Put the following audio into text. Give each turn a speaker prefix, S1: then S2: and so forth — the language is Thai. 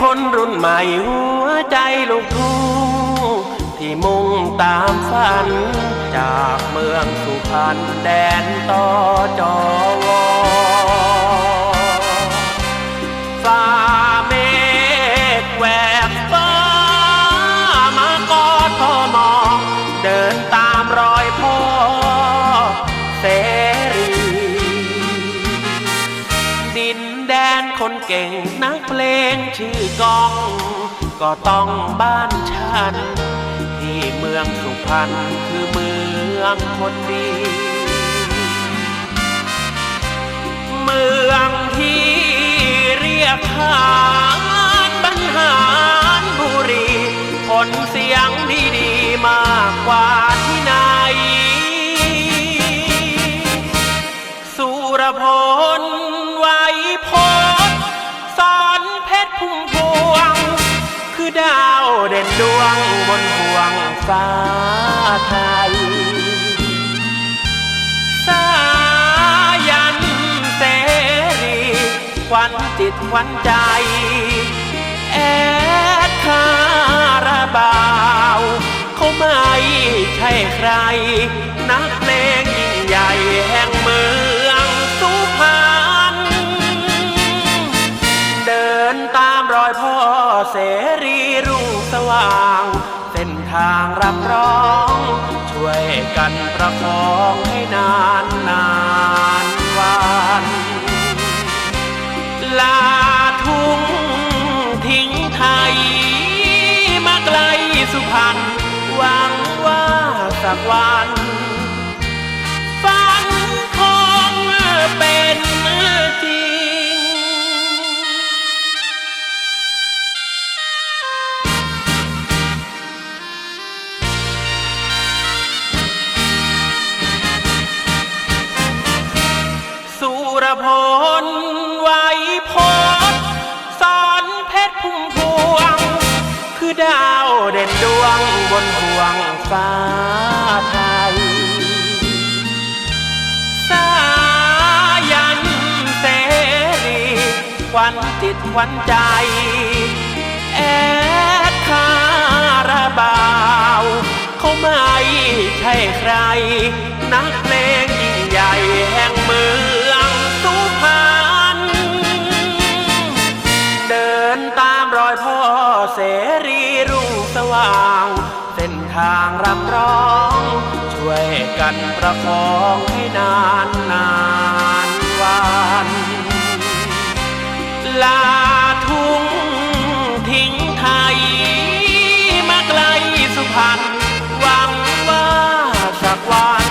S1: คนรุ่นใหม่หัวใจลูกทุ่งที่มุ่งตามฝัน จากเมืองสุพรรณแดนต่อจอวอ เก่งนักเพลงชื่อกอง ก็ต้องบ้านฉัน ที่เมืองสุพรรณคือเมืองคนดี เมืองที่เรียกขานบรรหารบุรี คนเสียงดีๆมากกว่า พุ่มพวง คือดาวเด่นดวงบนห่วงฟ้าไทย สายันเสรีควันจิตควันใจ แอดคาราบาว เขาไม่ใช่ใครนัก พ่อเสรีรุ่งสว่าง เส้นทางรับรอง ช่วยกันประคองให้นานนานวันลาทุ่งทิ้งไทย มาไกลสุพรรณหวังว่าสักวัน รพลไวพจน์สอนเพชรพุ่มพวง คือดาวเด่นดวงบนห่วงฟ้าไทย สายันเสรีควันจิตควันใจ แอดคาราบาว เขาไม่ใช่ใครนัก เสรีรุ่งสว่าง เส้นทางรำร้อง ช่วยกันประคองให้นานนานวันลาทุ่งทิ้งไทย มาไกลสุพรรณหวังว่าสักวัน